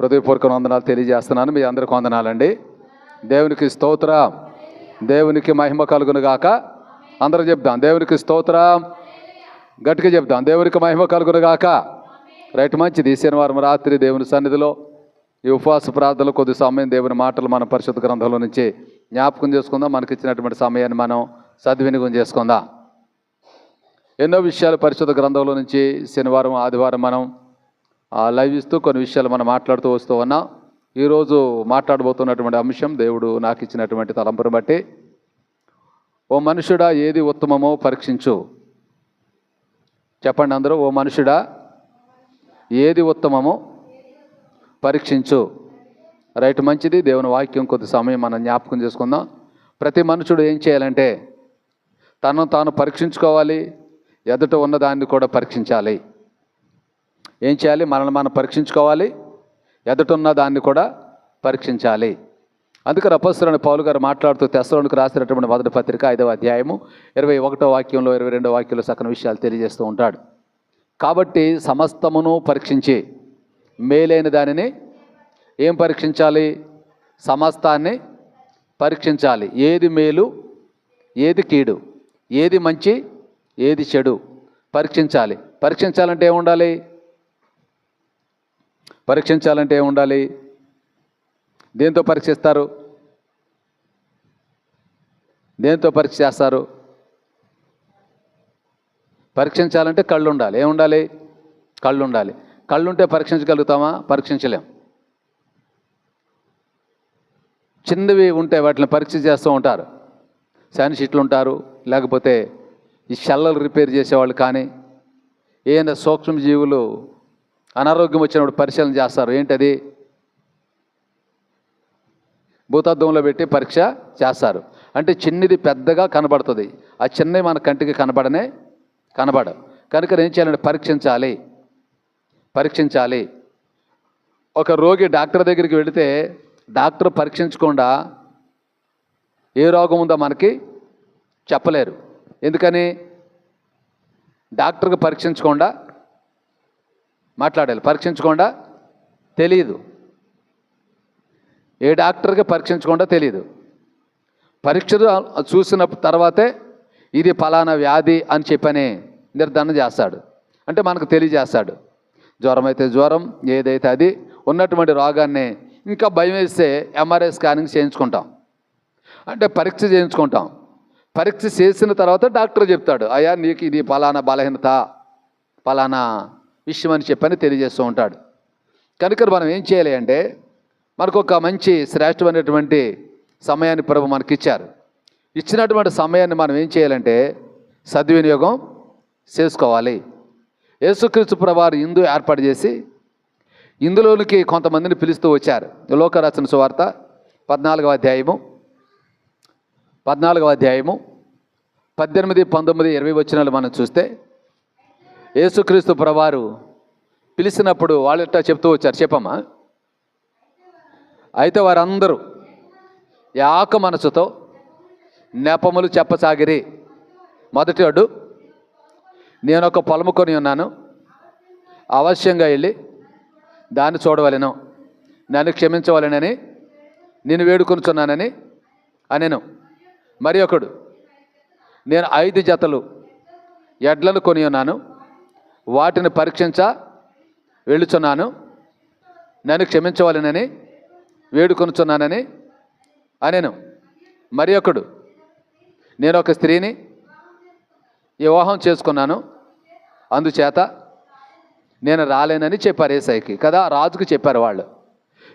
హృదయపూర్వక వందనాలు తెలియజేస్తున్నాను. మీ అందరికి వందనాలండి. దేవునికి స్తోత్ర. దేవునికి మహిమ కలుగును గాక. అందరూ చెప్దాం. దేవునికి స్తోత్ర. గట్టిగా చెప్దాం. దేవునికి మహిమ కలుగును గాక. రైట్ మంచిది. శనివారం రాత్రి దేవుని సన్నిధిలో ఈ ఉపవాస ప్రార్థనలు కొద్ది సమయం దేవుని మాటలు మన పరిశుద్ధ గ్రంథంలో నుంచి జ్ఞాపకం చేసుకుందాం. మనకి ఇచ్చినటువంటి సమయాన్ని మనం సద్వినియోగం చేసుకుందాం. ఎన్నో విషయాలు పరిశుద్ధ గ్రంథంలో నుంచి శనివారం ఆదివారం మనం లైవ్ ఇస్తూ కొన్ని విషయాలు మనం మాట్లాడుతూ వస్తూ ఉన్నాం ఈరోజు మాట్లాడబోతున్నటువంటి అంశం దేవుడు నాకు ఇచ్చినటువంటి తలంపును బట్టి ఓ మనుషుడా ఏది ఉత్తమమో పరీక్షించు. చెప్పండి అందరూ ఓ మనుషుడా ఏది ఉత్తమమో పరీక్షించు. రైట్ మంచిది. దేవుని వాక్యం కొద్ది సమయం మనం జ్ఞాపకం చేసుకుందాం. ప్రతి మనుషుడు ఏం చేయాలంటే తనను తాను పరీక్షించుకోవాలి ఎదుట ఉన్నదాన్ని కూడా పరీక్షించాలి. ఏం చేయాలి? మనల్ని మనం పరీక్షించుకోవాలి. ఎదుట ఉన్న దాన్ని కూడా పరీక్షించాలి. అందుకే రపస్తులని పౌలు గారు మాట్లాడుతూ తెస్సలోనికి రాసినటువంటి మొదటి పత్రిక ఐదవ అధ్యాయము ఇరవై ఒకటో వాక్యంలో ఇరవై రెండో వాక్యంలో సకల విషయాలు తెలియజేస్తూ ఉంటాడు. కాబట్టి సమస్తమును పరీక్షించి మేలైన దానిని ఏం పరీక్షించాలి? సమస్తాన్ని పరీక్షించాలి. ఏది మేలు ఏది కీడు ఏది మంచి ఏది చెడు పరీక్షించాలి. పరీక్షించాలంటే ఏముండాలి? పరీక్షించాలంటే ఏముండాలి దేంతో పరీక్షిస్తారు? దేంతో పరీక్ష చేస్తారు? పరీక్షించాలంటే కళ్ళు ఉండాలి ఏముండాలి కళ్ళు ఉండాలి? కళ్ళు ఉంటే పరీక్షించగలుగుతామా? పరీక్షించలేం. చిన్నవి ఉంటే వాటిని పరీక్ష చేస్తూ ఉంటారు. సైన్స్ షీట్లు ఉంటారు. లేకపోతే ఈ షల్లలు రిపేర్ చేసేవాళ్ళు కానీ ఏదైనా సూక్ష్మజీవులు అనారోగ్యం వచ్చినప్పుడు పరిశీలన చేస్తారు. ఏంటది? భూతద్దంలో పెట్టి పరీక్ష చేస్తారు. అంటే చిన్నది పెద్దగా కనబడుతుంది. ఆ చిన్నవి మన కంటికి కనబడనే కనబడ. కనుక ఏం చేయాలంటే పరీక్షించాలి. పరీక్షించాలి. ఒక రోగి డాక్టర్ దగ్గరికి వెళితే డాక్టర్ పరీక్షించకుండా ఏ రోగం ఉందో మనకి చెప్పలేరు. ఎందుకని? డాక్టర్కి పరీక్షించకుండా మాట్లాడాలి. పరీక్షించకుండా తెలియదు ఏ డాక్టర్కి పరీక్షించకుండా తెలియదు పరీక్షలు చూసిన తర్వాతే ఇది ఫలానా వ్యాధి అని చెప్పని నిర్ధారణ చేస్తాడు. అంటే మనకు తెలియజేస్తాడు. జ్వరం అయితే జ్వరం ఏదైతే అది ఉన్నటువంటి రోగాన్ని ఇంకా భయం వేస్తే ఎంఆర్ఐ స్కానింగ్ చేయించుకుంటాం. అంటే పరీక్ష చేయించుకుంటాం. పరీక్ష చేసిన తర్వాత డాక్టర్ చెప్తాడు అయ్యా నీకు ఇది ఫలానా బలహీనత ఫలానా విషయం అని చెప్పని తెలియజేస్తూ ఉంటాడు. కనుక మనం ఏం చేయాలి అంటే మనకు ఒక మంచి శ్రేష్టమైనటువంటి సమయాన్ని ప్రభు మనకి ఇచ్చారు ఇచ్చినటువంటి సమయాన్ని మనం ఏం చేయాలంటే సద్వినియోగం చేసుకోవాలి. యేసుక్రీస్తు ప్రభువారు ఇందు ఏర్పాటు చేసి ఇందులోనికి కొంతమందిని పిలుస్తూ వచ్చారు. లోకరచన సువార్త పద్నాలుగవ అధ్యాయము పద్నాలుగవ అధ్యాయము పద్దెనిమిది పంతొమ్మిది ఇరవై వచ్చినాలు మనం చూస్తే యేసుక్రీస్తు ప్రభువారు పిలిచినప్పుడు వాళ్ళట చెప్తూ వచ్చారు చెప్పమ్మా. అయితే వారందరూ యాక మనసుతో నెపములు చెప్పసాగిరి. మొదటి నేను ఒక పొలము కొని ఉన్నాను. అవశ్యంగా వెళ్ళి దాన్ని చూడవలెను. నన్ను క్షమించవలెనని నేను వేడుకొనుచున్నానని అనెను. మరి ఒకడు నేను ఐదు జతలు ఎడ్లను కొని ఉన్నాను. వాటిని పరీక్షించ వెళ్ళుచున్నాను. నన్ను క్షమించవలెనని వేడుకొనుచున్నానని అనేను. మరి ఒకడు నేను ఒక స్త్రీని వివాహం చేసుకున్నాను. అందుచేత నేను రాలేనని చెప్పారు ఏసైకి. కదా రాజుకు చెప్పారు వాళ్ళు.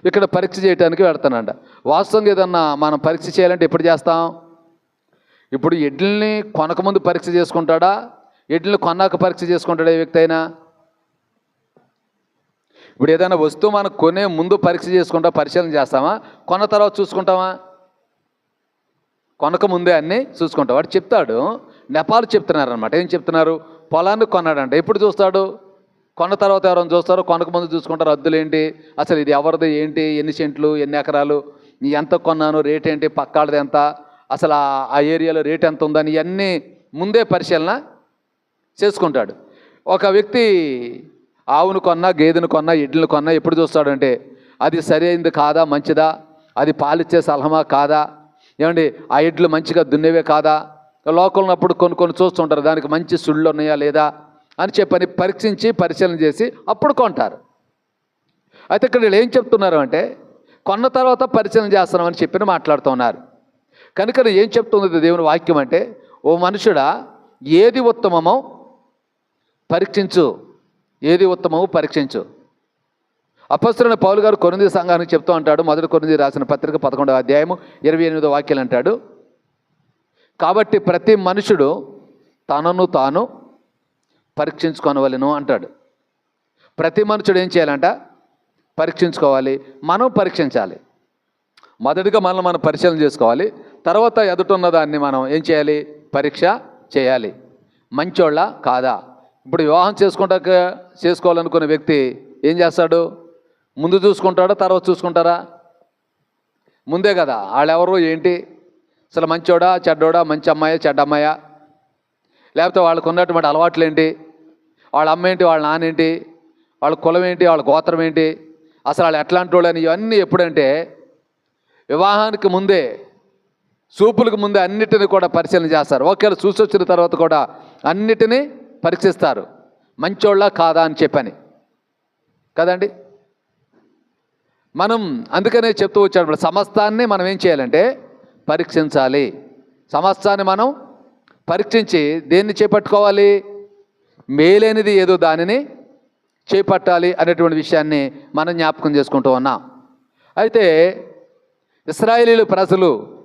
ఇక్కడ పరీక్ష చేయడానికి వెళ్తానంట వాస్తవంగా ఏదన్నా మనం పరీక్ష చేయాలంటే ఎప్పుడు చేస్తాం? ఇప్పుడు ఎడ్లని కొనకముందు పరీక్ష చేసుకుంటాడా? ఎడ్లను కొన్నాక పరీక్ష చేసుకుంటాడు ఏ వ్యక్తి అయినా? ఇప్పుడు ఏదైనా వస్తువు మనం కొనే ముందు పరీక్ష చేసుకుంటా పరిశీలన చేస్తామా? కొన్న తర్వాత చూసుకుంటామా? కొనక ముందే అన్నీ చూసుకుంటాం. వాడు చెప్తాడు నెపాలు చెప్తున్నారు అనమాట ఏం చెప్తున్నారు? పొలాన్ని కొన్నాడంట. ఎప్పుడు చూస్తాడు? కొన్న తర్వాత ఎవరైనా చూస్తారు? కొనక ముందు చూసుకుంటారు. అద్దులు ఏంటి? అసలు ఇది ఎవరిది? ఏంటి? ఎన్ని సెంట్లు? ఎన్ని ఎకరాలు? ఎంత కొన్నాను? రేట్ ఏంటి? పక్కాళ్ళది ఎంత? అసలు ఆ ఏరియాలో రేట్ ఎంత ఉందని ఇవన్నీ ముందే పరిశీలన చేసుకుంటాడు. ఒక వ్యక్తి ఆవును కొన్నా గేదెను కొన్నా ఎడ్లను కొన్నా ఎప్పుడు చూస్తాడంటే అది సరైనది కాదా మంచిదా? అది పాలిచ్చే సలహమా కాదా? ఏమండి ఆ ఎడ్లు మంచిగా దున్నేవే కాదా? లోకల్ ఉన్నప్పుడు కొన్ని కొన్ని చూస్తుంటారు దానికి మంచి సుళ్ళు ఉన్నాయా లేదా? అని చెప్పని పరీక్షించి పరిశీలన చేసి అప్పుడు కొంటారు. అయితే ఇక్కడ వీళ్ళు ఏం చెప్తున్నారు అంటే కొన్న తర్వాత పరిశీలన చేస్తున్నామని చెప్పిన మాట్లాడుతున్నారు కనుక ఏం చెప్తుంది దేవుని వాక్యం అంటే ఓ మనుషుడా ఏది ఉత్తమమో పరీక్షించు. ఏది ఉత్తమము పరీక్షించు. అపస్తున్న పౌలు గారు కొరింది సంఘానికి చెప్తూ అంటాడు మొదటి కొరింది రాసిన పత్రిక పదకొండవ అధ్యాయము ఇరవై ఎనిమిదో వాక్యాలు అంటాడు. కాబట్టి ప్రతి మనుషుడు తనను తాను పరీక్షించుకొనవలను అంటాడు. ప్రతి మనుషుడు ఏం చేయాలంట? పరీక్షించుకోవాలి. మనం పరీక్షించాలి. మొదటిగా మనల్ని మనం పరిశీలన చేసుకోవాలి. తర్వాత ఎదుటిన్న దాన్ని మనం ఏం చేయాలి? పరీక్ష చేయాలి. మంచోళ్ళ కాదా? ఇప్పుడు వివాహం చేసుకుంటాక చేసుకోవాలనుకునే వ్యక్తి ఏం చేస్తాడు? ముందు చూసుకుంటాడా? తర్వాత చూసుకుంటారా? ముందే కదా. వాళ్ళెవరు? ఏంటి? అసలు మంచోడా? చెడ్డోడా? మంచి అమ్మాయా? చెడ్డ అమ్మాయా? లేకపోతే వాళ్ళకు ఉన్నటువంటి అలవాట్లు ఏంటి వాళ్ళ అమ్మ ఏంటి? వాళ్ళ నాన్న ఏంటి? వాళ్ళ కులం ఏంటి? వాళ్ళ గోత్రం ఏంటి? అసలు వాళ్ళు ఎట్లాంటి వాళ్ళు అని ఇవన్నీ ఎప్పుడంటే వివాహానికి ముందే చూపులకు ముందే అన్నిటిని కూడా పరిశీలన చేస్తారు. ఒకవేళ చూసి వచ్చిన తర్వాత కూడా అన్నిటినీ పరీక్షిస్తారు. మంచోళ్ళ కాదా అని చెప్పని. కదండి? మనం అందుకనే చెప్తూ వచ్చాడు సమస్తాన్ని మనం ఏం చేయాలంటే పరీక్షించాలి. సమస్తాన్ని మనం పరీక్షించి దేన్ని చేపట్టుకోవాలి? మేలైనది ఏదో దానిని చేపట్టాలి అనేటువంటి విషయాన్ని మనం జ్ఞాపకం చేసుకుంటూ ఉన్నాం. అయితే ఇస్రాయేలీలు ప్రజలు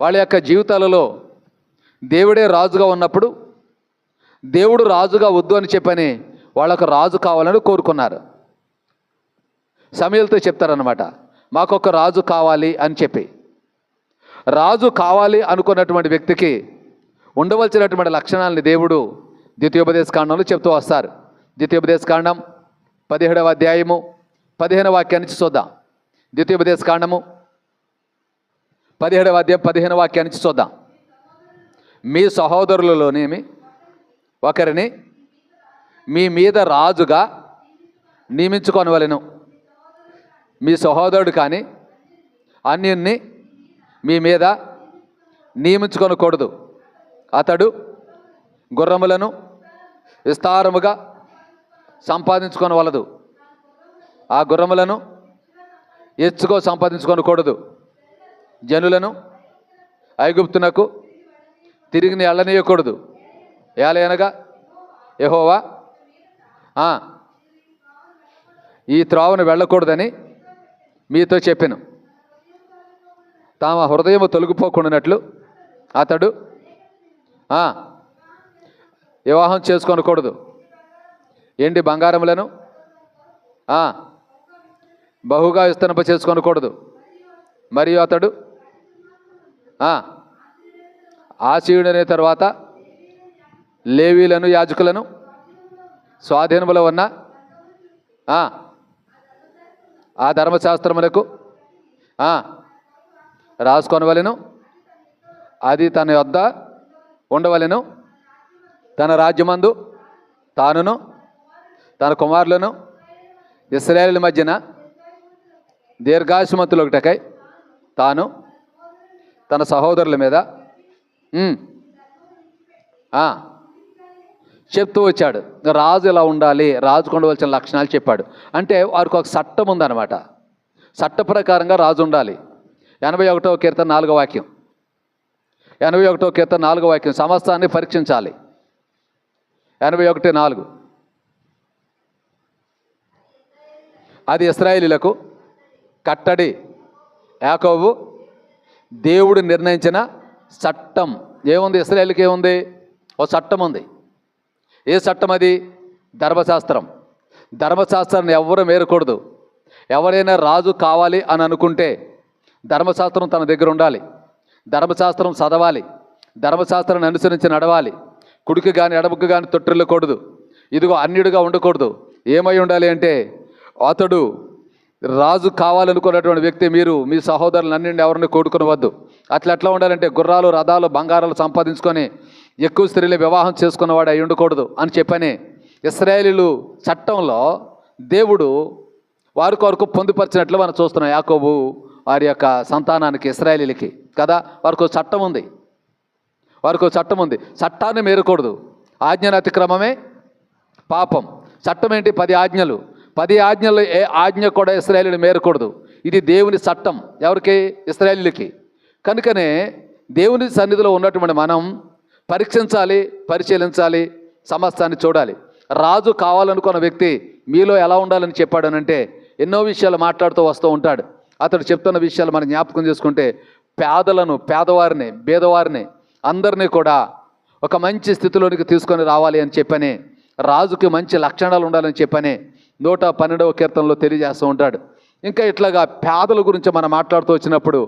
వాళ్ళ యొక్క జీవితాలలో దేవుడే రాజుగా ఉన్నప్పుడు దేవుడు రాజుగా వద్దు అని చెప్పని వాళ్ళకు రాజు కావాలని కోరుకున్నారు. సమయలతో చెప్తారనమాట మాకొక రాజు కావాలి అని చెప్పి. రాజు కావాలి అనుకున్నటువంటి వ్యక్తికి ఉండవలసినటువంటి లక్షణాలని దేవుడు ద్వితీయోపదేశ కాండంలో చెప్తూ వస్తారు. ద్వితీయోపదేశ కాండం పదిహేడవ అధ్యాయము పదిహేను వాక్యాన్ని చూద్దాం. ద్వితీయోపదేశ కాండము పదిహేడవ అధ్యాయం పదిహేను వాక్యాన్ని చూద్దాం. మీ సహోదరులలోనేమి? ఒకరిని మీ మీద రాజుగా నియమించుకొనవలను. మీ సహోదరుడు కానీ అన్యుణ్ణి మీ మీద నియమించుకొనకూడదు. అతడు గుర్రములను విస్తారముగా సంపాదించుకొనవలదు. ఆ గుర్రములను ఎచ్చుకో సంపాదించుకొనకూడదు. జనులను ఐగుప్తునకు తిరిగి వెళ్ళనీయకూడదు ఏలయనగా యహోవా? ఈ త్రోవను వెళ్ళకూడదని మీతో చెప్పాను. తమ హృదయము తొలగిపోకుండానట్లు అతడు వివాహం చేసుకొనకూడదు. ఎండి బంగారములను బహుగా విస్తరింప చేసుకొనకూడదు. మరియు అతడు ఆ, ఆశీయుడనే తర్వాత లేవీలను యాజకులను స్వాధీనములో ఉన్న ఆ, ధర్మశాస్త్రములకు రాసుకొనవలను. అది తన యొద్ద ఉండవలెను. తన రాజ్యమందు తానును తన కుమారులను ఇస్రాయేల్ మధ్యన దీర్ఘాశుమతులు ఒకటకై తాను తన సహోదరుల మీద ఆ, చెప్తూ వచ్చాడు. రాజు ఇలా ఉండాలి? రాజుకు ఉండవలసిన లక్షణాలు చెప్పాడు. అంటే వారికి ఒక చట్టం ఉందన్నమాట. చట్ట ప్రకారంగా రాజు ఉండాలి. ఎనభై ఒకటో కీర్తన నాలుగో వాక్యం. ఎనభై ఒకటో కీర్తన నాలుగో వాక్యం. సమస్తాన్ని పరీక్షించాలి. ఎనభై ఒకటి నాలుగు. అది ఇస్రాయేలీలకు కట్టడి. యాకోబు దేవుడు నిర్ణయించిన చట్టం. ఏముంది? ఇస్రాయేల్కి ఏముంది? ఓ చట్టం ఉంది. ఏ చట్టం అది? ధర్మశాస్త్రం. ధర్మశాస్త్రాన్ని ఎవరు మేరకూడదు. ఎవరైనా రాజు కావాలి అని అనుకుంటే ధర్మశాస్త్రం తన దగ్గర ఉండాలి. ధర్మశాస్త్రం చదవాలి. ధర్మశాస్త్రాన్ని అనుసరించి నడవాలి. కుడికి కానీ ఎడమకు కానీ తొట్టిల్లకూడదు. ఇదిగో అన్యుడిగా ఉండకూడదు. ఏమై ఉండాలి అంటే అతడు రాజు కావాలనుకున్నటువంటి వ్యక్తి మీరు మీ సహోదరులు అన్నింటి ఎవరిని కోడుకునవద్దు. అట్లా ఎట్లా ఉండాలంటే గుర్రాలు రథాలు బంగారాలు సంపాదించుకొని ఎక్కువ స్త్రీలు వివాహం చేసుకున్నవాడు అయి ఉండకూడదు అని చెప్పని ఇస్రాయేలీలు చట్టంలో దేవుడు వారి కొరకు పొందుపరిచినట్లు మనం చూస్తున్నాం యాకోబు వారి యొక్క సంతానానికి ఇస్రాయేలీలకి. కదా? వారికి చట్టం ఉంది. వారికి చట్టం ఉంది. చట్టాన్ని మేరకూడదు. ఆజ్ఞల అతిక్రమమే పాపం. చట్టం ఏంటి? పది ఆజ్ఞలు. పది ఆజ్ఞలు ఏ ఆజ్ఞ కూడా ఇస్రాయేలీని మేరకూడదు. ఇది దేవుని చట్టం. ఎవరికి? ఇస్రాయేలీలకి. కనుకనే దేవుని సన్నిధిలో ఉన్నటువంటి మనం పరీక్షించాలి పరిశీలించాలి సమస్తాన్ని చూడాలి. రాజు కావాలనుకున్న వ్యక్తి మీలో ఎలా ఉండాలని చెప్పాడనంటే ఎన్నో విషయాలు మాట్లాడుతూ వస్తూ ఉంటాడు. అతడు చెప్తున్న విషయాలు మనం జ్ఞాపకం చేసుకుంటే పేదలను పేదవారిని బేదవారిని అందరినీ కూడా ఒక మంచి స్థితిలోనికి తీసుకొని రావాలి అని చెప్పని రాజుకి మంచి లక్షణాలు ఉండాలని చెప్పని నూట పన్నెండవ కీర్తనలో తెలియజేస్తూ ఉంటాడు. ఇంకా ఇట్లాగా పేదల గురించి మనం మాట్లాడుతూ వచ్చినప్పుడు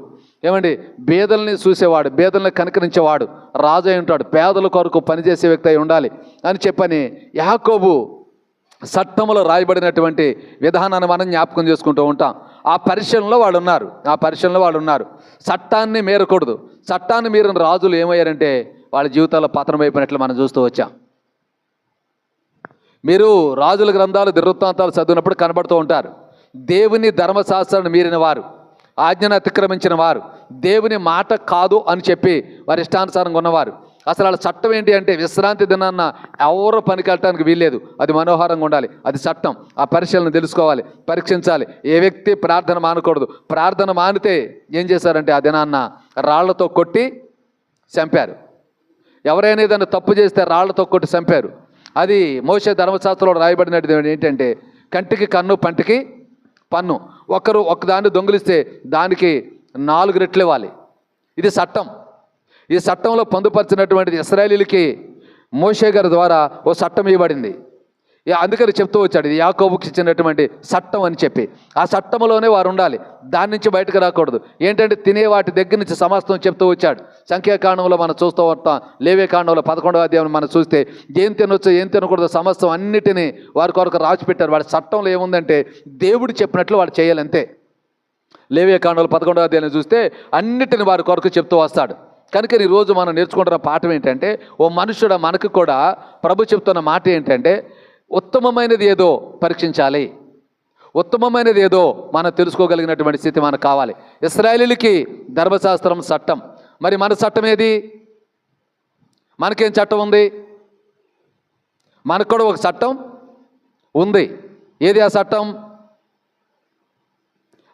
ఏమండి? బేదల్ని చూసేవాడు బేదల్ని కనుకరించేవాడు రాజు అయి ఉంటాడు పేదల కొరకు పనిచేసే వ్యక్తి అయి ఉండాలి అని చెప్పని యాకోబు చట్టములో రాయబడినటువంటి విధానాన్ని మనం జ్ఞాపకం చేసుకుంటూ ఉంటాం. ఆ పరిశీలనలో వాళ్ళు ఉన్నారు ఆ పరిశీలనలో వాళ్ళు ఉన్నారు చట్టాన్ని మీరకూడదు. చట్టాన్ని మీరిన రాజులు ఏమయ్యారంటే వాళ్ళ జీవితాల్లో పతనమైపోయినట్లు మనం చూస్తూ వచ్చాం. మీరు రాజుల గ్రంథాలు దివృత్తాంతాలు చదివినప్పుడు కనబడుతూ ఉంటారు. దేవుని ధర్మశాస్త్రాన్ని మీరిన వారు. ఆజ్ఞను అతిక్రమించిన వారు. దేవుని మాట కాదు అని చెప్పి వారి ఇష్టానుసారంగా ఉన్నవారు. అసలు వాళ్ళ చట్టం ఏంటి అంటే విశ్రాంతి దినాన్న ఎవరు పనికెళ్ళటానికి వీల్లేదు. అది మనోహరంగా ఉండాలి. అది చట్టం. ఆ పరిశీలన తెలుసుకోవాలి. పరీక్షించాలి. ఏ వ్యక్తి ప్రార్థన మానకూడదు. ప్రార్థన మానితే ఏం చేశారంటే ఆ దినాన్న రాళ్ళతో కొట్టి చంపారు. ఎవరైనా ఏదైనా తప్పు చేస్తే రాళ్ళతో కొట్టి చంపారు. అది మోసే ధర్మశాస్త్రంలో రాయబడినది ఏంటంటే కంటికి కన్ను పంటికి పన్ను. ఒకరు ఒకదాన్ని దొంగిలిస్తే దానికి నాలుగు రెట్లు ఇవ్వాలి. ఇది చట్టం. ఈ చట్టంలో పొందుపరిచినటువంటి ఇస్రాయలీలకి మోషే గారి ద్వారా ఓ చట్టం ఇవ్వబడింది. అందుకని చెప్తూ వచ్చాడు ఇది యాకోబుకి ఇచ్చినటువంటి చట్టం అని చెప్పి. ఆ చట్టంలోనే వారు ఉండాలి. దాని నుంచి బయటకు రాకూడదు. ఏంటంటే తినే వాటి దగ్గర నుంచి సమస్తం చెప్తూ వచ్చాడు. సంఖ్యాకాండంలో మనం చూస్తూ ఉంటాం. లేవే కాండంలో పదకొండవ అధ్యాయం మనం చూస్తే ఏం తినొచ్చు ఏం తినకూడదు సమస్తం అన్నిటినీ వారి కొరకు రాసి పెట్టారు వాడి చట్టంలో ఏముందంటే దేవుడు చెప్పినట్లు వాడు చేయాలంతే లేవే కాండంలో పదకొండవ అధ్యాయం చూస్తే అన్నిటిని వారి కొరకు చెప్తూ వస్తాడు. కనుక ఈ రోజు మనం నేర్చుకుంటున్న పాఠం ఏంటంటే ఓ మనుషుడు మనకు కూడా ప్రభు చెప్తున్న మాట ఏంటంటే ఉత్తమమైనది ఏదో పరీక్షించాలి. ఉత్తమమైనది ఏదో మనం తెలుసుకోగలిగినటువంటి స్థితి మనకు కావాలి. ఇస్రాయలీలకి ధర్మశాస్త్రం చట్టం. మరి మన చట్టం ఏది? మనకేం చట్టం ఉంది? మనకు కూడా ఒక చట్టం ఉంది. ఏది ఆ చట్టం?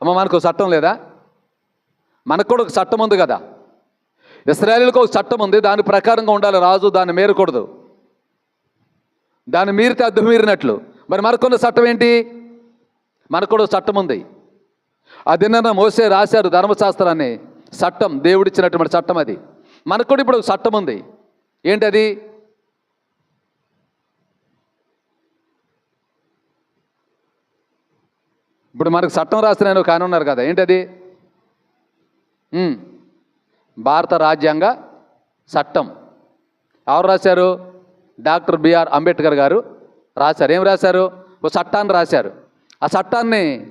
అమ్మ మనకు ఒక చట్టం లేదా? మనకు కూడా ఒక చట్టం ఉంది కదా. ఇస్రాయలీలకు ఒక చట్టం ఉంది. దాని ప్రకారంగా ఉండాలి. రాజు దాన్ని మేరకూడదు. దాన్ని మీరితే అద్దె మీరినట్లు. మరి మనకున్న చట్టం ఏంటి? మనకు కూడా చట్టం ఉంది. అది నిన్న మోసే రాశారు ధర్మశాస్త్రాన్ని. చట్టం దేవుడిచ్చినటువంటి చట్టం అది. మనకు కూడా ఇప్పుడు ఒక చట్టం ఉంది. ఏంటది? ఇప్పుడు మనకు చట్టం రాసిన కానీ ఒక ఆయన ఉన్నారు కదా. ఏంటది? భారత రాజ్యాంగ చట్టం. ఎవరు రాశారు? డాక్టర్ బిఆర్ అంబేద్కర్ గారు రాశారు. ఏం రాశారు? ఓ చట్టాన్ని రాశారు. ఆ చట్టాన్ని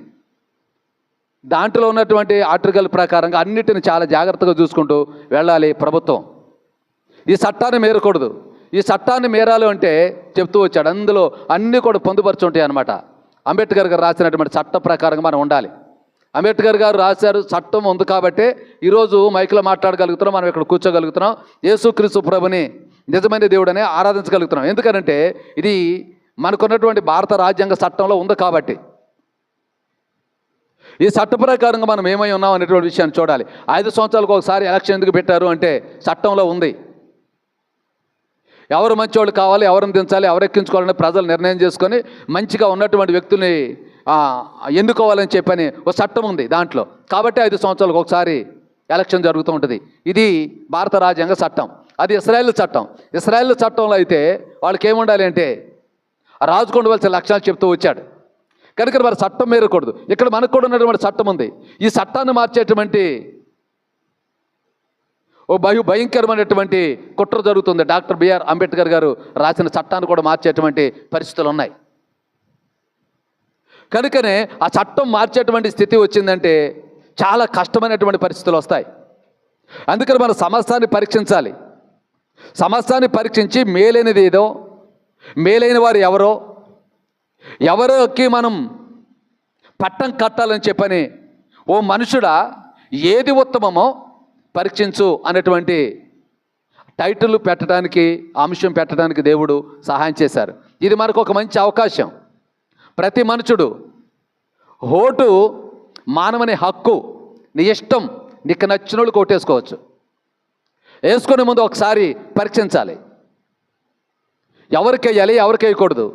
దాంట్లో ఉన్నటువంటి ఆర్టికల్ ప్రకారంగా అన్నిటిని చాలా జాగ్రత్తగా చూసుకుంటూ వెళ్ళాలి ప్రభుత్వం. ఈ చట్టాన్ని మేరకూడదు. ఈ చట్టాన్ని మేరాలి అంటే చెప్తూ వచ్చాడు. అందులో అన్నీ కూడా పొందుపరచు ఉంటాయి అనమాట అంబేద్కర్ గారు రాసినటువంటి చట్ట ప్రకారంగా మనం ఉండాలి. అంబేద్కర్ గారు రాశారు చట్టం ఉంది కాబట్టి ఈరోజు మైక్లో మాట్లాడగలుగుతున్నాం మనం ఇక్కడ కూర్చోగలుగుతున్నాం. యేసుక్రీస్తు ప్రభుని నిజమైన దేవుడనే ఆరాధించగలుగుతున్నాం. ఎందుకనంటే ఇది మనకున్నటువంటి భారత రాజ్యాంగ చట్టంలో ఉంది కాబట్టి. ఈ చట్ట ప్రకారంగా మనం ఏమై ఉన్నాం అనేటువంటి విషయాన్ని చూడాలి. ఐదు సంవత్సరాలకు ఒకసారి ఎలక్షన్ ఎందుకు పెట్టారు అంటే చట్టంలో ఉంది. ఎవరు మంచివాళ్ళు కావాలి ఎవరిని దించాలి ఎవరు ఎక్కించుకోవాలని ప్రజలు నిర్ణయం చేసుకొని మంచిగా ఉన్నటువంటి వ్యక్తుల్ని ఎన్నుకోవాలని చెప్పని ఒక చట్టం ఉంది దాంట్లో. కాబట్టి ఐదు సంవత్సరాలకు ఒకసారి ఎలక్షన్ జరుగుతూ ఉంటుంది. ఇది భారత రాజ్యాంగ చట్టం. అది ఇస్రాయల్ చట్టం. ఇస్రాయల్ చట్టంలో అయితే వాళ్ళకి ఏముండాలి అంటే రాజు కొండవలసిన లక్షణాలు చెప్తూ వచ్చాడు. కనుక మరి చట్టం మేరకూడదు. ఇక్కడ మనకు కూడా ఉన్నటువంటి చట్టం ఉంది. ఈ చట్టాన్ని మార్చేటువంటి ఓ భయ భయంకరమైనటువంటి కుట్ర జరుగుతుంది. డాక్టర్ బిఆర్ అంబేద్కర్ గారు రాసిన చట్టాన్ని కూడా మార్చేటువంటి పరిస్థితులు ఉన్నాయి. కనుకనే ఆ చట్టం మార్చేటువంటి స్థితి వచ్చిందంటే చాలా కష్టమైనటువంటి పరిస్థితులు వస్తాయి. అందుకని మన సమస్తాన్ని పరీక్షించాలి. సమస్తాన్ని పరీక్షించి మేలైనది ఏదో? మేలైన వారు ఎవరో? ఎవరికి మనం పట్టం కట్టాలని చెప్పని ఓ మనుషుడా ఏది ఉత్తమమో పరీక్షించు అనేటువంటి టైటిల్ పెట్టడానికి అంశం పెట్టడానికి దేవుడు సహాయం చేశారు. ఇది మనకు ఒక మంచి అవకాశం. ప్రతి మనుషుడు ఓటు మానవుని హక్కు నీ ఇష్టం నీకు నచ్చిన వాళ్ళు కొట్టేసుకోవచ్చు వేసుకునే ముందు ఒకసారి పరీక్షించాలి ఎవరికి వేయాలి ఎవరికి వేయకూడదు.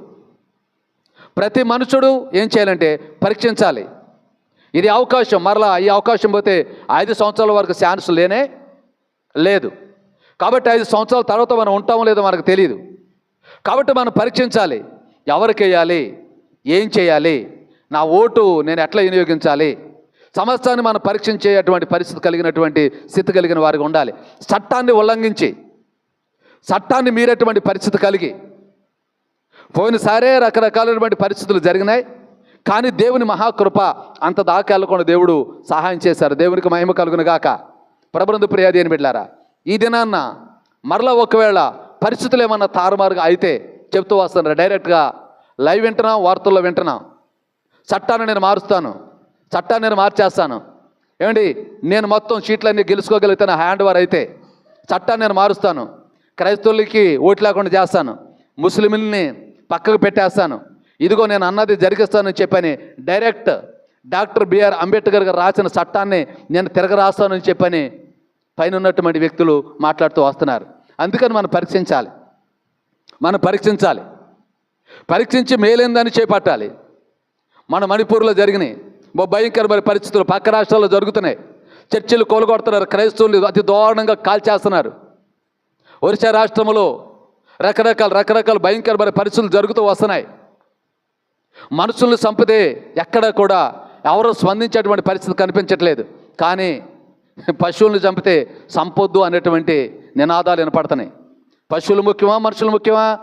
ప్రతి మనుషుడు ఏం చేయాలంటే పరీక్షించాలి. ఇది అవకాశం మరలా ఈ అవకాశం పోతే ఐదు సంవత్సరాల వరకు ఛాన్స్ లేనే లేదు. కాబట్టి ఐదు సంవత్సరాల తర్వాత మనం ఉంటామో లేదో మనకు తెలియదు కాబట్టి మనం పరీక్షించాలి. ఎవరికి వేయాలి ఏం చేయాలి నా ఓటు నేను ఎట్లా వినియోగించాలి సమస్తాన్ని మనం పరీక్షించేటువంటి పరిస్థితి కలిగినటువంటి స్థితి కలిగిన వారికి ఉండాలి. చట్టాన్ని ఉల్లంఘించి చట్టాన్ని మీరేటువంటి పరిస్థితి కలిగి పోయినసారే రకరకాలైనటువంటి పరిస్థితులు జరిగినాయి. కానీ దేవుని మహాకృప అంత దాకా వెళ్ళకుండా దేవుడు సహాయం చేశారు. దేవునికి మహిమ కలుగును గాక. ప్రబంధు ప్రియాది అని బిడ్డారా ఈ దినాన్న మరలా ఒకవేళ పరిస్థితులు ఏమన్నా తారుమారుగా అయితే చెప్తూ వస్తున్నారు డైరెక్ట్గా లైవ్ వింటున్నాం వార్తల్లో వింటున్నాం. చట్టాన్ని నేను మారుస్తాను. చట్టాన్ని నేను మార్చేస్తాను. ఏమండి? నేను మొత్తం సీట్లన్నీ గెలుచుకోగలుగుతాను హ్యాండ్ ఓవర్ అయితే చట్టాన్ని నేను మారుస్తాను. క్రైస్తవులకి ఓటు లేకుండా చేస్తాను. ముస్లింలని పక్కకు పెట్టేస్తాను. ఇదిగో నేను అన్నది జరిగిస్తానని చెప్పని డైరెక్ట్ డాక్టర్ బిఆర్ అంబేద్కర్ గారు రాసిన చట్టాన్ని నేను తిరగరాస్తానని చెప్పని పైన ఉన్నటువంటి వ్యక్తులు మాట్లాడుతూ వస్తున్నారు. అందుకని మనం పరీక్షించాలి. మనం పరీక్షించాలి. పరీక్షించి మేలైందని చేపట్టాలి. మన మణిపూర్లో జరిగినాయి భయంకరమైన పరిస్థితులు పక్క రాష్ట్రాల్లో జరుగుతున్నాయి. చర్చిలు కోలుగొడుతున్నారు క్రైస్తవులు అతి దారుణంగా కాల్చేస్తున్నారు. ఒరిస్సా రాష్ట్రంలో రకరకాల రకరకాల భయంకరమైన పరిస్థితులు జరుగుతూ వస్తున్నాయి. మనుషులను చంపితే ఎక్కడ కూడా ఎవరో స్పందించేటువంటి పరిస్థితి కనిపించట్లేదు. కానీ పశువులను చంపితే సంపొద్దు అనేటువంటి నినాదాలు వినపడుతున్నాయి. పశువులు ముఖ్యమా మనుషులు ముఖ్యమా?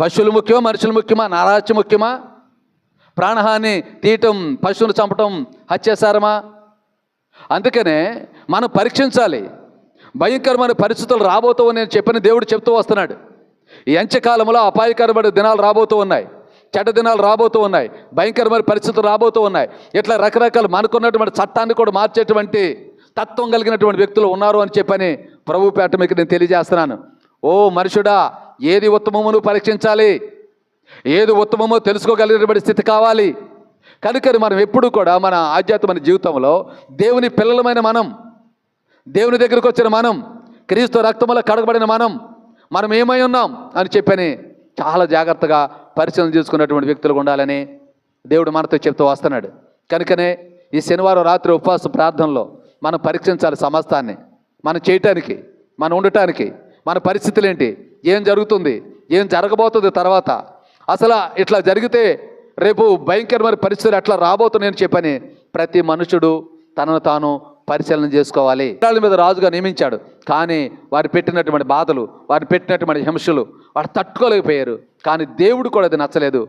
పశువులు ముఖ్యమా మనుషులు ముఖ్యమా? నారాచి ముఖ్యమా? ప్రాణహాని తీయటం పశువులు చంపటం హత్యాసారమా? అందుకనే మనం పరీక్షించాలి. భయంకరమైన పరిస్థితులు రాబోతూ నేను చెప్పిన దేవుడు చెప్తూ వస్తున్నాడు. ఎంచకాలంలో అపాయకరమైన దినాలు రాబోతూ ఉన్నాయి. చెడ్డ దినాలు రాబోతూ ఉన్నాయి. భయంకరమైన పరిస్థితులు రాబోతూ ఉన్నాయి. ఇట్లా రకరకాల మనకున్నటువంటి చట్టాన్ని కూడా మార్చేటువంటి తత్వం కలిగినటువంటి వ్యక్తులు ఉన్నారు అని చెప్పని ప్రభు పేట మీకు నేను తెలియజేస్తున్నాను. ఓ మనుషుడా ఏది ఉత్తమమును పరీక్షించాలి? ఏది ఉత్తమమో తెలుసుకోగలిగినటువంటి స్థితి కావాలి. కనుక మనం ఎప్పుడు కూడా మన ఆధ్యాత్మిక జీవితంలో దేవుని పిల్లలమైన మనం దేవుని దగ్గరకు వచ్చిన మనం క్రీస్తు రక్తములో కడగబడిన మనం మనం ఏమై ఉన్నాం అని చెప్పని చాలా జాగ్రత్తగా పరిశీలన చేసుకున్నటువంటి వ్యక్తులు ఉండాలని దేవుడు మనతో చెప్తూ వస్తున్నాడు. కనుకనే ఈ శనివారం రాత్రి ఉపవాస ప్రార్థనలో మనం పరీక్షించాలి సమస్తాన్ని మనం చేయటానికి మనం ఉండటానికి మన పరిస్థితులు ఏంటి ఏం జరుగుతుంది ఏం జరగబోతుంది తర్వాత అసలు ఇట్లా జరిగితే రేపు భయంకరమైన పరిస్థితులు ఎట్లా రాబోతున్నాయని చెప్పని ప్రతి మనుషుడు తనను తాను పరిశీలన చేసుకోవాలి. వాళ్ళ మీద రాజుగా నియమించాడు. కానీ వారు పెట్టినటువంటి బాధలు వారు పెట్టినటువంటి హింసలు వారు తట్టుకోలేకపోయారు. కానీ దేవుడు కూడా అది నచ్చలేదు.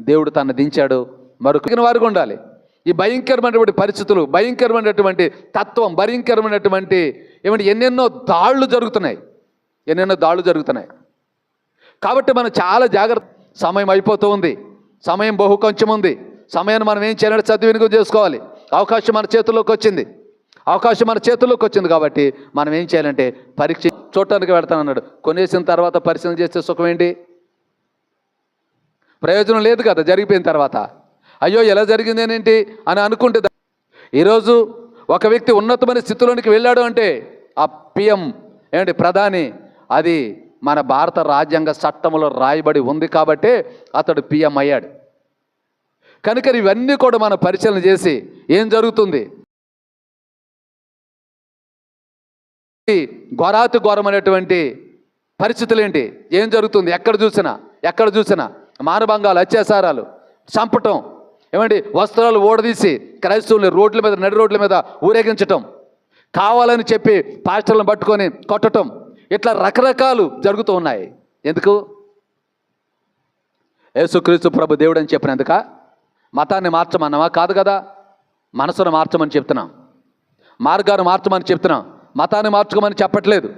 దేవుడు తను దించాడు. మరొక వారికి ఉండాలి. ఈ భయంకరమైనటువంటి పరిస్థితులు భయంకరమైనటువంటి తత్వం భయంకరమైనటువంటి ఏమంటే ఎన్నెన్నో దాళ్ళు జరుగుతున్నాయి. ఎన్నెన్నో దాళ్ళు జరుగుతున్నాయి. కాబట్టి మనం చాలా జాగ్రత్త సమయం అయిపోతూ ఉంది. సమయం బహు కొంచెం ఉంది. సమయాన్ని మనం ఏం చేయాలంటే సద్వినియోగం చేసుకోవాలి. అవకాశం మన చేతుల్లోకి వచ్చింది. అవకాశం మన చేతుల్లోకి వచ్చింది కాబట్టి మనం ఏం చేయాలంటే పరీక్ష చూడటానికి వెళ్తానన్నాడు కొనేసిన తర్వాత పరిశీలన చేస్తే సుఖం ఏంటి? ప్రయోజనం లేదు కదా జరిగిపోయిన తర్వాత. అయ్యో ఎలా జరిగిందేనేంటి అని అనుకుంటే ఈరోజు ఒక వ్యక్తి ఉన్నతమైన స్థితిలోనికి వెళ్ళాడు అంటే ఆ పిఎం ఏమంటే ప్రధాని అది మన భారత రాజ్యాంగ చట్టంలో రాయబడి ఉంది కాబట్టే అతడు పిఎం అయ్యాడు. కనుక ఇవన్నీ కూడా మనం పరిశీలన చేసి ఏం జరుగుతుంది? ఘోరాతి ఘోరమైనటువంటి పరిస్థితులు ఏంటి? ఏం జరుగుతుంది? ఎక్కడ చూసినా ఎక్కడ చూసినా మానభంగాలు అత్యాచారాలు చంపటం ఏమండి? వస్త్రాలు ఓడదీసి క్రైస్తవుల్ని రోడ్ల మీద నడి రోడ్ల మీద ఊరేగించటం కావాలని చెప్పి పాస్టర్లను పట్టుకొని కొట్టటం ఇట్లా రకరకాలు జరుగుతూ ఉన్నాయి. ఎందుకు? యేసుక్రీస్తు ప్రభు దేవుడు అని చెప్పినందుక? మతాన్ని మార్చమన్నావా? కాదు కదా. మనసును మార్చమని చెప్తున్నాం. మార్గాన్ని మార్చమని చెప్తున్నాం. మతాన్ని మార్చుకోమని చెప్పట్లేదు.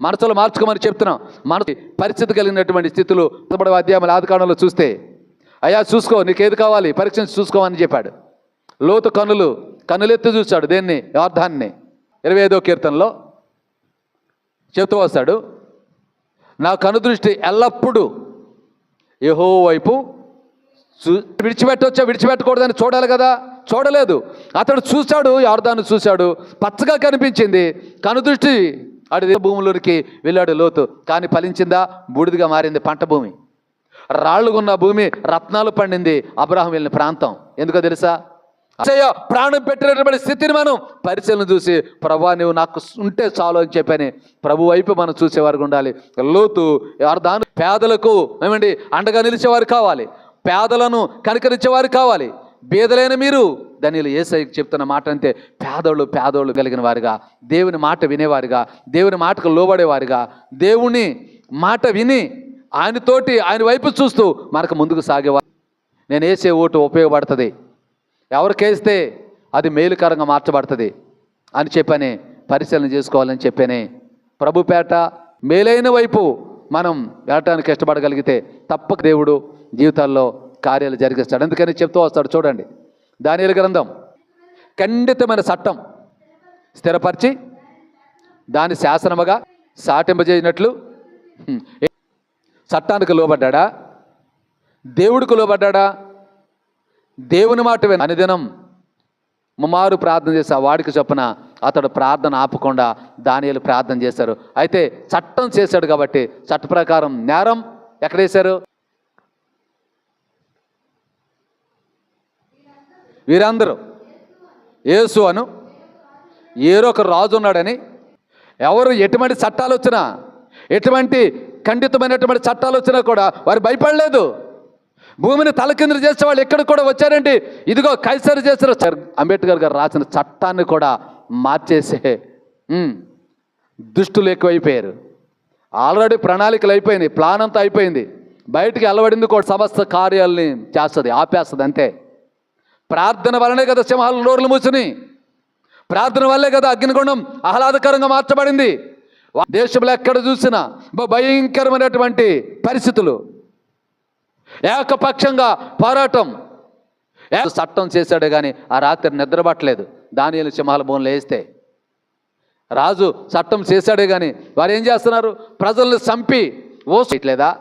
మనసులో మార్చుకోమని చెప్తున్నాం. మనసు పరిస్థితి కలిగినటువంటి స్థితులు పదమూడవ అధ్యాయం ఆదికాండంలో చూస్తే అయ్యా చూసుకో నీకేది కావాలి? పరీక్షించి చూసుకోమని చెప్పాడు. లోతు కనులు కనులెత్తి చూశాడు దేన్ని? యార్థాన్ని ఇరవై ఐదో కీర్తనలో చెబుతూ వస్తాడు నా కనుదృష్టి ఎల్లప్పుడూ యహో వైపు చూ విడిచిపెట్టవచ్చా విడిచిపెట్టకూడదని చూడాలి కదా? చూడలేదు. అతడు చూశాడు యార్దాన్ని చూశాడు పచ్చగా కనిపించింది. కనుదృష్టి అడి భూములోనికి వెళ్ళాడు లోతు కానీ ఫలించిందా? బూడిదిగా మారింది పంట భూమి. రాళ్ళుగున్న భూమి రత్నాలు పండింది అబ్రాహం వెళ్ళిన ప్రాంతం. ఎందుకో తెలుసా? అసయ్య ప్రాణం పెట్టినటువంటి స్థితిని మనం పరిశీలన చూసి ప్రభా నువ్వు నాకు ఉంటే చాలు అని చెప్పని ప్రభు వైపు మనం చూసేవారికి ఉండాలి. లోతు దాని పేదలకు ఏమండి అండగా నిలిచేవారు కావాలి. పేదలను కనికరించేవారు కావాలి. బీదలైన మీరు దానిలో ఏసై చెప్తున్న మాట అంటే పేదోళ్ళు పేదోళ్ళు కలిగిన వారుగా దేవుని మాట వినేవారుగా దేవుని మాటకు లోబడేవారుగా దేవుని మాట విని ఆయనతోటి ఆయన వైపు చూస్తూ మనకు ముందుకు సాగేవారు. నేను వేసే ఓటు ఉపయోగపడుతుంది. ఎవరికేస్తే అది మేలుకరంగా మార్చబడుతుంది అని చెప్పని పరిశీలన చేసుకోవాలని చెప్పానే ప్రభుపేట మేలైన వైపు మనం వెళ్ళటానికి ఇష్టపడగలిగితే తప్పక దేవుడు జీవితాల్లో కార్యాలు జరిగిస్తాడు. అందుకని చెప్తూ వస్తాడు. చూడండి. దానిల గ్రంథం. ఖండితమైన చట్టం. స్థిరపరిచి దాని శాసనముగా సాటింపజేసినట్లు. చట్టానికి లోబడ్డా దేవుడికి లోబడ్డా దేవుని మాట విన అనుదినం ముమారు ప్రార్థన చేసి ఆ వాడికి చొప్పున అతడు ప్రార్థన ఆపకుండా దానియలు ప్రార్థన చేశారు. అయితే చట్టం చేశాడు కాబట్టి చట్ట ప్రకారం నేరం ఎక్కడ వేశారు? వీరందరూ. యేసు అను. ఏరొక రాజు ఉన్నాడని. ఎవరు ఎటువంటి చట్టాలు వచ్చినా ఎటువంటి ఖండితమైనటువంటి చట్టాలు వచ్చినా కూడా వారు భయపడలేదు. భూమిని తలకిందులు చేసే వాళ్ళు ఎక్కడ కూడా వచ్చారండి ఇదిగో కైసరు చేసిన అంబేద్కర్ గారు రాసిన చట్టాన్ని కూడా మార్చేసే. దుష్టులు ఎక్కువైపోయారు. ఆల్రెడీ ప్రణాళికలు అయిపోయింది ప్లాన్ అంతా అయిపోయింది. బయటికి అలవడింది కూడా సమస్త కార్యాలని చేస్తుంది ఆపేస్తుంది అంతే. ప్రార్థన వల్లనే కదా సింహాలు రోడ్లు మూసుని. ప్రార్థన వల్లే కదా అగ్నిగుండం ఆహ్లాదకరంగా మార్చబడింది. దేశంలో ఎక్కడ చూసినా భయంకరమైనటువంటి పరిస్థితులు. ఏకపక్షంగా పోరాటం. ఏ- చట్టం చేశాడు కానీ ఆ రాత్రి నిద్రపట్టలేదు. దానియలు సింహాల భూములు వేస్తే రాజు చట్టం చేశాడే కానీ వారు ఏం చేస్తున్నారు? ప్రజల్ని చంపి ఓ చేయట్లేదా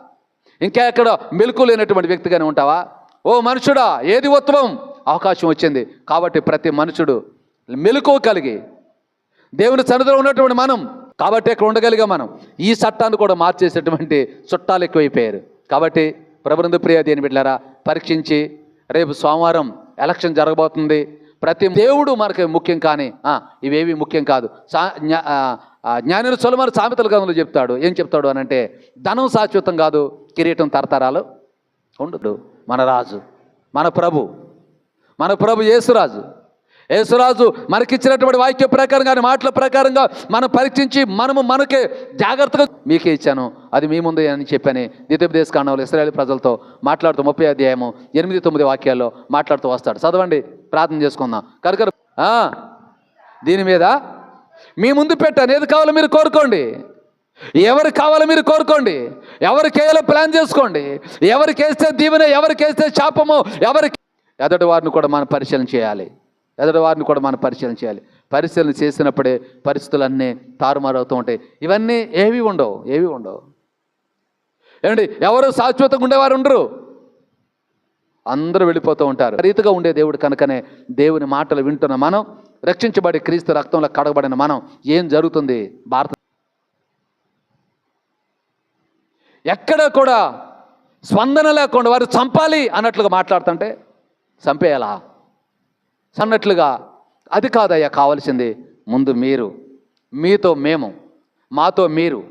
ఇంకా ఎక్కడ మెలకు లేనటువంటి వ్యక్తిగానే ఉంటావా? ఓ మనుషుడా ఏది ఉత్తమం? అవకాశం వచ్చింది. కాబట్టి ప్రతి మనుషుడు మెలకు కలిగి దేవుని సన్నిధిలో ఉన్నటువంటి మనం కాబట్టి ఇక్కడ ఉండగలిగా మనం? ఈ చట్టాన్ని కూడా మార్చేసేటువంటి చుట్టాలు ఎక్కువైపోయారు. కాబట్టి ప్రభుత్వ ప్రియ దేని బిడ్డారా పరీక్షించి రేపు సోమవారం ఎలక్షన్ జరగబోతుంది. ప్రతి దేవుడు మనకి ముఖ్యం కానీ ఇవేవి ముఖ్యం కాదు. సా జ్ఞా- ఆ, జ్ఞానులు సామెతల గంధంలో చెప్తాడు. ఏం చెప్తాడు అని అంటే ధనం శాశ్వతం కాదు కిరీటం తరతరాలు ఉండదు. మన రాజు మన ప్రభు మన ప్రభు యేసురాజు. యేసురాజు మనకిచ్చినటువంటి వాక్య ప్రకారంగా ఆయన మాటల ప్రకారంగా మనం పరీక్షించి మనము మనకే జాగ్రత్తగా మీకే ఇచ్చాను. అది మీ ముందే అని చెప్పని ద్వితీయోపదేశ కాండంలో ఇస్రాయల్ ప్రజలతో మాట్లాడుతూ ముప్పై అధ్యాయము ఎనిమిది తొమ్మిది వాక్యాల్లో మాట్లాడుతూ వస్తాడు. చదవండి ప్రార్థన చేసుకుందాం. కనుక దీని మీద మీ ముందు పెట్టాను. ఏది కావాలో మీరు కోరుకోండి. ఎవరు కావాలో మీరు కోరుకోండి. ఎవరికి వేయాలో ప్లాన్ చేసుకోండి. ఎవరికి వేస్తే దీవెన ఎవరికి వేస్తే శాపము ఎవరికి ఎదటి వారిని కూడా మనం పరిశీలన చేయాలి. ఎదటి వారిని కూడా మనం పరిశీలన చేయాలి. పరిశీలన చేసినప్పుడే పరిస్థితులన్నీ తారుమారవుతూ ఉంటాయి. ఇవన్నీ ఏవి ఉండవు ఏవి ఉండవు. ఏమండి ఎవరు శాశ్వతంగా ఉండేవారు ఉండరు. అందరూ వెళ్ళిపోతూ ఉంటారు. రీతిగా ఉండే దేవుడు కనుకనే దేవుని మాటలు వింటున్న మనం రక్షించబడి క్రీస్తు రక్తంలో కడగబడిన మనం ఏం జరుగుతుంది? భారత ఎక్కడ కూడా స్పందన లేకుండా వారు చంపాలి అన్నట్లుగా మాట్లాడుతుంటే చంపేయాలా? అన్నట్లుగా అది కాదయ్యా కావాల్సింది. ముందు మీరు మీతో మేము మాతో మీరు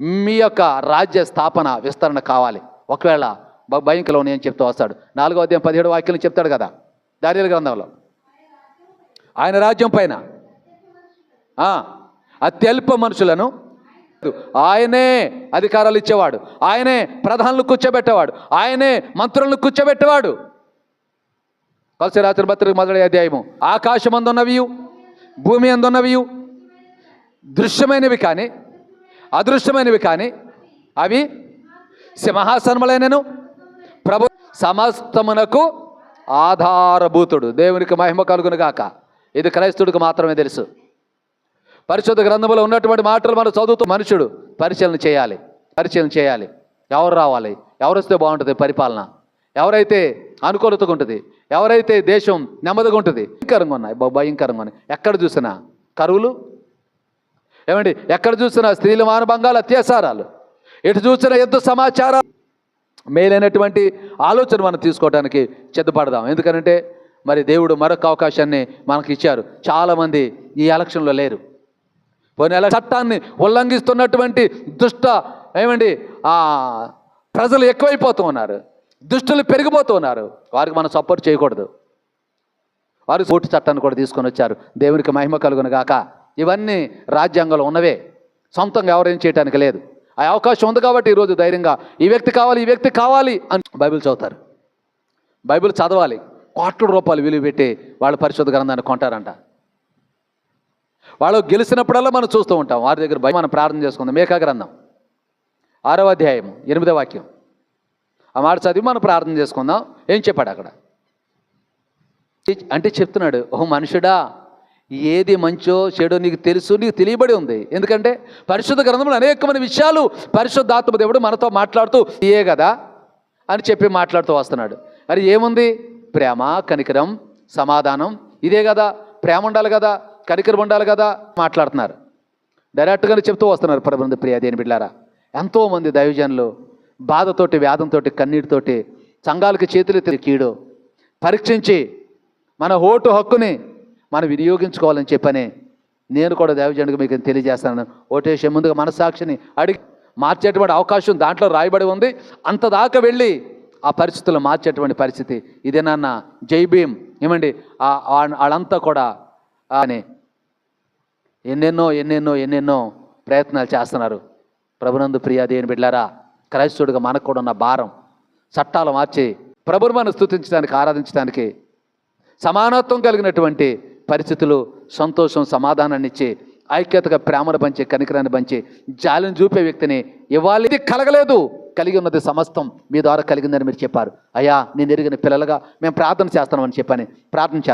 మీ యొక్క రాజ్య స్థాపన విస్తరణ కావాలి. ఒకవేళ బ- నేను చెప్తూ వస్తాడు. నాలుగో అధ్యాయం పదిహేడు వాక్యం చెప్తాడు కదా దారిల గ్రంథంలో. ఆయన రాజ్యం పైన. అత్యల్ప మనుషులను ఆయనే అధికారాలు ఇచ్చేవాడు. ఆయనే ప్రధానులు కూర్చోబెట్టేవాడు. ఆయనే మంత్రులను కూర్చోబెట్టేవాడు. కలిసి రాత్రి పత్రిక మొదటి అధ్యాయము. ఆకాశం అందున్నవి భూమి అందున్నవియు దృశ్యమైనవి కానీ అదృశ్యమైనవి కానీ అవి సింహాసనములైనను ప్రభు సమస్తమునకు ఆధారభూతుడు. దేవునికి మహిమ కలుగును గాక. ఇది క్రైస్తుడికి మాత్రమే తెలుసు. పరిశుద్ధ గ్రంథంలో ఉన్నటువంటి మాటలు మనం చదువుతూ మనుషుడు పరిశీలన చేయాలి. పరిశీలన చేయాలి. ఎవరు రావాలి? ఎవరు వస్తే బాగుంటుంది పరిపాలన? ఎవరైతే అనుకూలతగా ఉంటుంది. ఎవరైతే దేశం నెమ్మదిగా ఉంటుంది భయంకరంగా ఉన్నాయి. భయంకరంగా ఉన్నాయి. ఎక్కడ చూసినా కరువులు. ఏమండి? ఎక్కడ చూసినా స్త్రీల మానభంగాలు అత్యాచారాలు. ఎటు చూసినా యుద్ధ సమాచారాలు. మేలైనటువంటి ఆలోచన మనం తీసుకోవడానికి సిద్ధపడదాం. ఎందుకంటే మరి దేవుడు మరొక అవకాశాన్ని మనకి ఇచ్చారు. చాలామంది ఈ ఎలక్షన్లో లేరు. పోనీ ఎలా చట్టాన్ని ఉల్లంఘిస్తున్నటువంటి దుష్ట ఏమండి? ప్రజలు ఎక్కువైపోతూ ఉన్నారు. దుష్టులు పెరిగిపోతూ ఉన్నారు వారికి మనం సపోర్ట్ చేయకూడదు. వారు ఓటు చట్టాన్ని కూడా తీసుకొని వచ్చారు. దేవునికి మహిమ కలుగును గాక. ఇవన్నీ రాజ్యాంగంలో ఉన్నవే. సొంతంగా ఎవరేం చేయడానికి లేదు. ఆ అవకాశం ఉంది కాబట్టి ఈరోజు ధైర్యంగా ఈ వ్యక్తి కావాలి ఈ వ్యక్తి కావాలి అని బైబిల్ చదువుతారు. బైబిల్ చదవాలి. కోట్ల రూపాయలు విలువ పెట్టి వాళ్ళు పరిశుద్ధ గ్రంథాన్ని కొంటారంట. వాళ్ళు గెలిచినప్పుడల్లా మనం చూస్తూ ఉంటాం. వారి దగ్గర భయం మనం ప్రార్థన చేసుకుందాం. మేకా గ్రంథం. ఆరవ అధ్యాయం ఎనిమిదో వాక్యం. ఆ మాట చదివి మనం ప్రార్థన చేసుకుందాం. ఏం చెప్పాడు అక్కడ? అంటే చెప్తున్నాడు ఓ మనుషుడా ఏది మంచో చెడో నీకు తెలుసు నీకు తెలియబడి ఉంది. ఎందుకంటే పరిశుద్ధ గ్రంథంలో అనేకమైన విషయాలు పరిశుద్ధాత్మ దేవుడు మనతో మాట్లాడుతూ ఇయే కదా అని చెప్పి మాట్లాడుతూ వస్తున్నాడు. మరి ఏముంది? ప్రేమ కనికరం సమాధానం. ఇదే కదా ప్రేమ ఉండాలి కదా కనికరం ఉండాలి కదా మాట్లాడుతున్నారు. డైరెక్ట్గానే చెప్తూ వస్తున్నారు ప్రభుత్వ ప్రియ దేని బిడ్డారా ఎంతోమంది దైవజనులు బాధతోటి వ్యాధంతోటి కన్నీటితోటి సంఘాలకి చేతులు కీడు. పరీక్షించి మన ఓటు హక్కుని మనం వినియోగించుకోవాలని చెప్పని నేను కూడా దైవజనుడికి మీకు తెలియజేస్తాను. ఓటేసే ముందుగా మనసాక్షిని అడిగి మార్చేటువంటి అవకాశం దాంట్లో రాయబడి ఉంది. అంత దాకా వెళ్ళి ఆ పరిస్థితులు మార్చేటువంటి పరిస్థితి. ఇదేనన్న జై భీమ్. ఏమండి? వాళ్ళంతా కూడా అని ఎన్నెన్నో ఎన్నెన్నో ఎన్నెన్నో ప్రయత్నాలు చేస్తున్నారు. ప్రభునందు ప్రియా దేని బిడ్డారా క్రైస్తవుడిగా మనకు కూడా ఉన్న భారం చట్టాలు మార్చి ప్రభుని మనం స్థుతించడానికి ఆరాధించడానికి సమానత్వం కలిగినటువంటి పరిస్థితులు సంతోషం సమాధానాన్ని ఇచ్చి ఐక్యతగా ప్రేమను పంచి కనికరాన్ని పంచి జాలిని చూపే వ్యక్తిని ఇవ్వాలి. ఇది కలగలేదు. కలిగి ఉన్నది సమస్తం మీ ద్వారా కలిగిందని మీరు చెప్పారు. అయ్యా నేను ఎరిగిన పిల్లలుగా మేము ప్రార్థన చేస్తామని చెప్పని ప్రార్థన చేద్దాం.